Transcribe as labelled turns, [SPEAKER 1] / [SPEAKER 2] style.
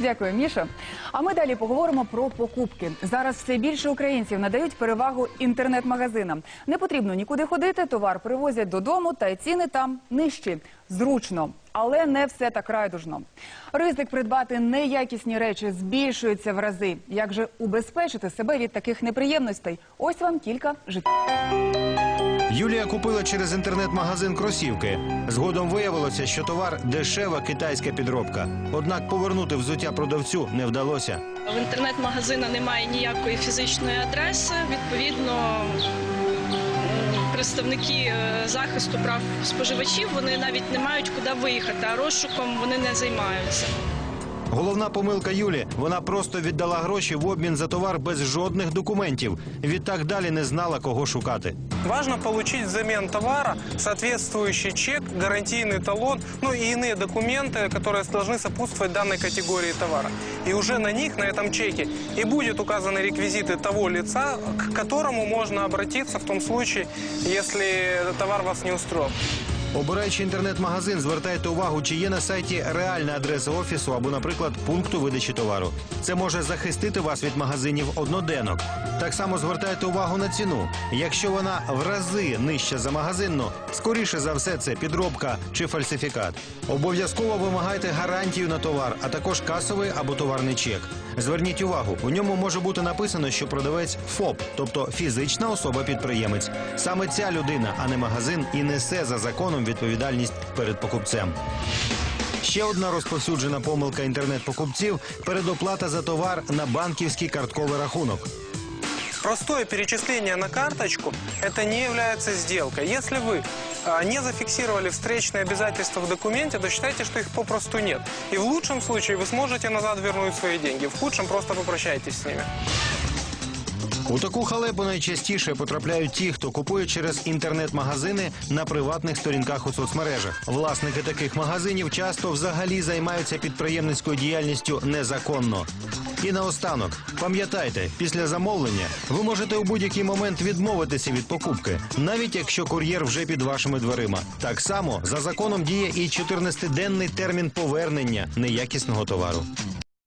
[SPEAKER 1] Дякую, Міша. А ми далі поговоримо про покупки. Зараз все більше українців надають перевагу інтернет-магазинам. Не потрібно нікуди ходити, товар привозять додому, та й ціни там нижчі. Зручно, але не все так райдужно. Ризик придбати неякісні речі збільшується в рази. Як же убезпечити себе від таких неприємностей? Ось вам кілька життів.
[SPEAKER 2] Юлія купила через інтернет-магазин кросівки. Згодом виявилося, що товар дешева китайська підробка. Однак повернути взуття продавцю не вдалося.
[SPEAKER 3] В інтернет-магазина немає ніякої фізичної адреси. Відповідно, представники е, захисту прав споживачів вони навіть не мають куди виїхати, а розшуком вони не займаються.
[SPEAKER 2] Головна помилка Юлі вона просто віддала гроші в обмін за товар без жодних документів. Відтак далі не знала, кого шукати.
[SPEAKER 4] Важно получить взамен товара соответствующий чек, гарантийный талон, ну и иные документы, которые должны сопутствовать данной категории товара. И уже на них, на этом чеке, и будет указаны реквизиты того лица, к которому можно обратиться в том случае, если товар вас не устроил.
[SPEAKER 2] Обираючи інтернет-магазин, звертайте увагу, чи є на сайті реальна адреса офісу або, наприклад, пункту видачі товару. Це може захистити вас від магазинів одноденок. Так само звертайте увагу на ціну. Якщо вона в рази нижча за магазинну, скоріше за все це підробка чи фальсифікат. Обов'язково вимагайте гарантію на товар, а також касовий або товарний чек. Зверніть увагу, у ньому може бути написано, що продавець ФОП, тобто фізична особа-підприємець. Саме ця людина, а не магазин, і несе за законом відповідальність перед покупцем. Ще одна розповсюджена помилка інтернет-покупців передоплата за товар на банківський картковий рахунок.
[SPEAKER 4] Простое перечисление на карточку – это не является сделкой. Если вы а, не зафиксировали встречные обязательства в документе, то считайте, что их попросту нет. И в лучшем случае вы сможете назад вернуть свои деньги. В худшем просто попрощайтесь с ними.
[SPEAKER 2] У таку халепу найчастіше потрапляють ті, хто купує через інтернет-магазини на приватних сторінках у соцмережах. Власники таких магазинів часто взагалі займаються підприємницькою діяльністю незаконно. І наостанок, пам'ятайте, після замовлення ви можете у будь-який момент відмовитися від покупки, навіть якщо кур'єр вже під вашими дверима. Так само за законом діє і 14-денний термін повернення неякісного товару.